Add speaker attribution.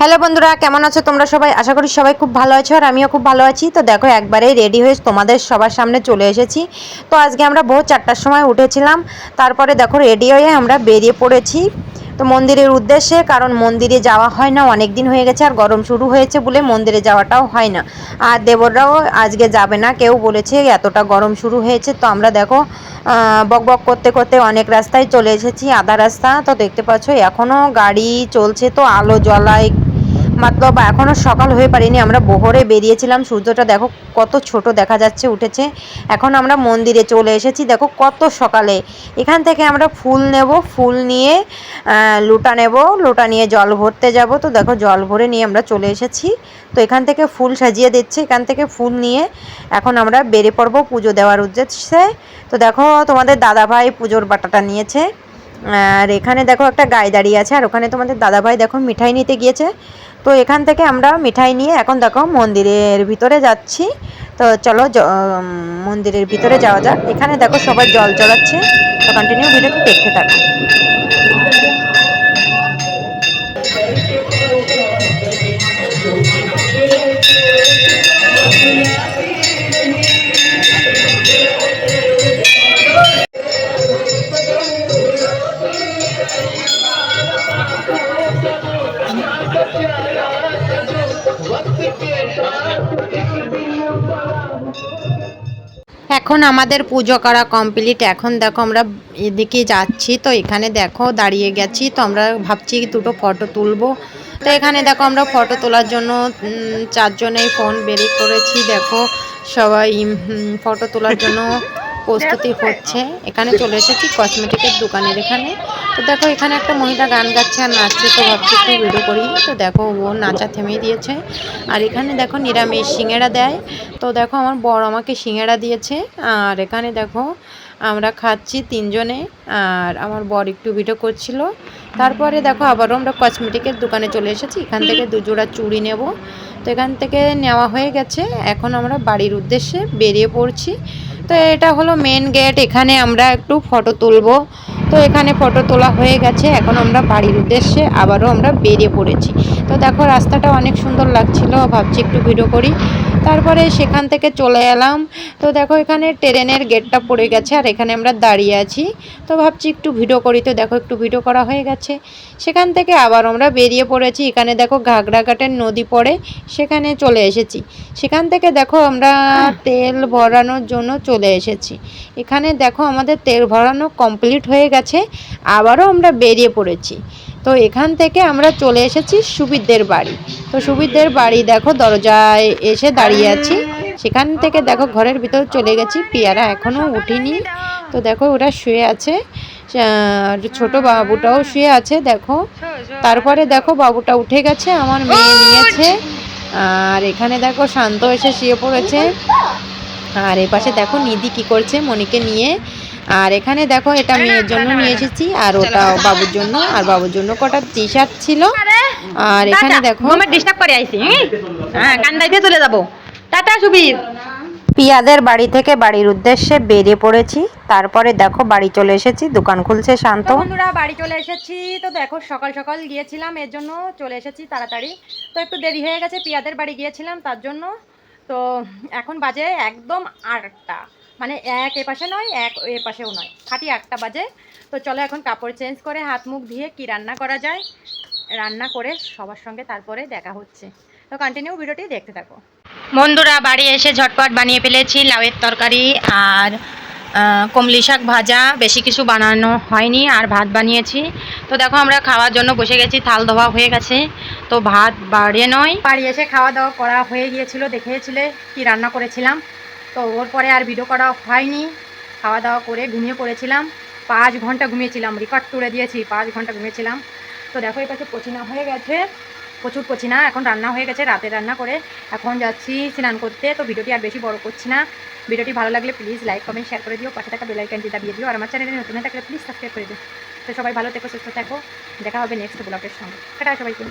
Speaker 1: Hello বন্ধুরা, কেমন আছো তোমরা সবাই? আশা করি সবাই খুব ভালো আছো আর আমিও খুব ভালো আছি। তো দেখো, একবারেই রেডি হয়ে তোমাদের সবার সামনে চলে এসেছি। তো আজকে আমরা বহু চারটার সময় উঠেছিলাম। তারপরে দেখো, রেডি হয়ে আমরা বেরিয়ে পড়েছি। তো মন্দিরের উদ্দেশ্যে, কারণ মন্দিরে যাওয়া হয় না অনেক দিন হয়ে গেছে আর গরম শুরু হয়েছে বলে মন্দিরে যাওয়াটাও হয় না। আর দেবররাও আজকে যাবে না, কেউ বলেছে এতটা গরম শুরু হয়েছে। তো আমরা দেখো বক বক করতে করতে অনেক রাস্তায় চলে এসেছি, আধা রাস্তা। তো দেখতে পাচ্ছ এখনও গাড়ি চলছে, তো আলো জ্বলায় মতলব এখনও সকাল হয়ে পারিনি। আমরা বহরে বেরিয়েছিলাম, সূর্যটা দেখো কত ছোট দেখা যাচ্ছে, উঠেছে। এখন আমরা মন্দিরে চলে এসেছি, দেখো কত সকালে। এখান থেকে আমরা ফুল নেব, ফুল নিয়ে লোটা নেব, লোটা নিয়ে জল ভরতে যাব। তো দেখো জল ভরে নিয়ে আমরা চলে এসেছি। তো এখান থেকে ফুল সাজিয়ে দিচ্ছে, এখান থেকে ফুল নিয়ে এখন আমরা বেরিয়ে পড়ব পুজো দেওয়ার উদ্দেশ্যে। তো দেখো তোমাদের দাদাভাই পুজোর বাটাটা নিয়েছে। আর এখানে দেখো একটা গায়ে দাঁড়িয়ে আছে, আর ওখানে তোমাদের দাদাভাই দেখো মিঠাই নিতে গিয়েছে। তো এখান থেকে আমরা মিঠাই নিয়ে এখন দেখো মন্দিরের ভিতরে যাচ্ছি। তো চলো মন্দিরের ভিতরে যাওয়া যাক। এখানে দেখো সবাই জল চড়াচ্ছে তো কন্টিনিউ ভিডিওটি দেখতে থাকো। এখন আমাদের পুজো করা কমপ্লিট এখন দেখো আমরা এদিকে যাচ্ছি তো এখানে দেখো দাঁড়িয়ে গেছি তো আমরা ভাবছি দুটো ফটো তুলবো। তো এখানে দেখো আমরা ফটো তোলার জন্য চারজনেই ফোন বেরিয়ে করেছি দেখো সবাই ফটো তোলার জন্য প্রস্তুতি হচ্ছে। এখানে চলে এসেছি কসমেটিকের দোকানের এখানে। তো দেখো, এখানে একটা মহিলা গান গাচ্ছে আর নাচছে, তো ভাবছি একটু ভিডিও করি। তো দেখো, ও নাচা থেমে দিয়েছে। আর এখানে দেখো, নিরামিষ সিঙেড়া দেয়। তো দেখো, আমার বড় আমাকে সিঙেড়া দিয়েছে। আর এখানে দেখো, আমরা খাচ্ছি তিনজনে। আর আমার বর একটু ভিডিও করছিল। তারপরে দেখো, আবারও আমরা কসমেটিকের দোকানে চলে এসেছি। এখান থেকে দুজোড়া চুড়ি নেব। তো এখান থেকে নেওয়া হয়ে গেছে। এখন আমরা বাড়ির উদ্দেশ্যে বেরিয়ে পড়ছি। তো এটা হলো মেন গেট এখানে আমরা একটু ফটো তুলবো। তো এখানে ফটো তোলা হয়ে গেছে। এখন আমরা বাড়ির উদ্দেশ্যে আবারও আমরা বেরিয়ে পড়েছি। তো দেখো রাস্তাটা অনেক সুন্দর লাগছিল, ভাবছি একটু ভিডিও করি। তারপরে সেখান থেকে চলে এলাম। তো দেখো এখানে ট্রেনের গেটটা পড়ে গেছে আর এখানে আমরা দাঁড়িয়ে আছি। তো ভাবছি একটু ভিডিও করি। তো দেখো একটু ভিডিও করা হয়ে গেছে। সেখান থেকে আবার আমরা বেরিয়ে পড়েছি। এখানে দেখো ঘাগড়াঘাটের নদী পড়ে, সেখানে চলে এসেছি। সেখান থেকে দেখো আমরা তেল ভরানোর জন্য চলে এসেছি। এখানে দেখো আমাদের তেল ভরানো কমপ্লিট হয়ে গেছে। আবারও আমরা বেরিয়ে পড়েছি। তো এখান থেকে আমরা চলে এসেছি সুবিদদের বাড়ি। তো সুবিদদের বাড়ি দেখো, দরজায় এসে দাঁড়িয়ে আছি। সেখান থেকে দেখো ঘরের ভিতর চলে গেছি, পেয়ারা এখনও উঠিনি। তো দেখো ওরা শুয়ে আছে ছোট বাবুটাও শুয়ে আছে, দেখো। তারপরে দেখো বাবুটা উঠে গেছে, আমার মেয়ে নিয়েছে। আর এখানে দেখো শান্ত এসে শুয়ে পড়েছে। আর এপাশে দেখো নিধি কি করছে মনিকে নিয়ে আর এখানে দেখো এটা মেয়ের জন্য নিয়ে এসেছি আর ওটা বাবুর জন্য আর বাবুর জন্য কটা টি শার্ট ছিল। আর এখানে দেখো
Speaker 2: ডিস্টার্ব করে আইছি হ্যাঁ কান্দাইতে চলে যাব। টাটা সুবীর।
Speaker 1: পিয়াদের বাড়ি থেকে বাড়ির উদ্দেশ্যে বেরিয়ে পড়েছি। তারপরে দেখো বাড়ি চলে এসেছি দোকান খুলছে শান্ত।
Speaker 2: বন্ধুরা বাড়ি চলে এসেছি। তো দেখো সকাল সকাল গিয়েছিলাম এর জন্য চলে এসেছি তাড়াতাড়ি। তো একটু দেরি হয়ে গেছে পিয়াদের বাড়ি গিয়েছিলাম তার জন্য। তো এখন বাজে একদম আটটা। মানে এক এ পাশে নয় এক এ পাশেও নয়। খাটি আটটা বাজে। তো চলো এখন কাপড় চেঞ্জ করে হাত মুখ ধুয়ে কি রান্না করা যায় রান্না করে সবার সঙ্গে তারপরে দেখা হচ্ছে। তো কন্টিনিউ ভিডিওটি দেখতে থাকো। বন্ধুরা বাড়ি এসে ঝটপট বানিয়ে ফেলেছি লাউয়ের তরকারি আর কমলি শাক ভাজা। বেশি কিছু বানানো হয়নি আর ভাত বানিয়েছি। তো দেখো আমরা খাওয়ার জন্য বসে গেছি থাল ধোয়া হয়ে গেছে। তো ভাত বাড়িয়ে নয়। বাড়ি এসে খাওয়া দাওয়া করা হয়ে গিয়েছিল দেখেছিলে কি রান্না করেছিলাম। তো ওর পরে আর ভিডিও করা হয়নি। খাওয়া দাওয়া করে ঘুমিয়ে পড়েছিলাম। পাঁচ ঘণ্টা ঘুমিয়েছিলাম রেকর্ড তুলে দিয়েছি, পাঁচ ঘণ্টা ঘুমিয়েছিলাম। তো দেখো, এই পাশে পচিনা হয়ে গেছে, প্রচুর পচিনা, এখন রান্না হয়ে গেছে, রাতে রান্না করে এখন যাচ্ছি স্নান করতে। তো ভিডিওটি আর বেশি বড় করছি না। ভিডিওটি ভালো লাগলে প্লিজ লাইক কমেন্ট শেয়ার করে দিও। পাশে থাকা বেলাইকানটি দাবিয়ে দিও। আর আমার চ্যানেলে নতুন থাকলে প্লিজ সাবস্ক্রাইব করে দিও। তো সবাই ভালো থেকো, সুস্থ থাকো। দেখা হবে নেক্সট ব্লগের সঙ্গে। সেটা সবাইকে।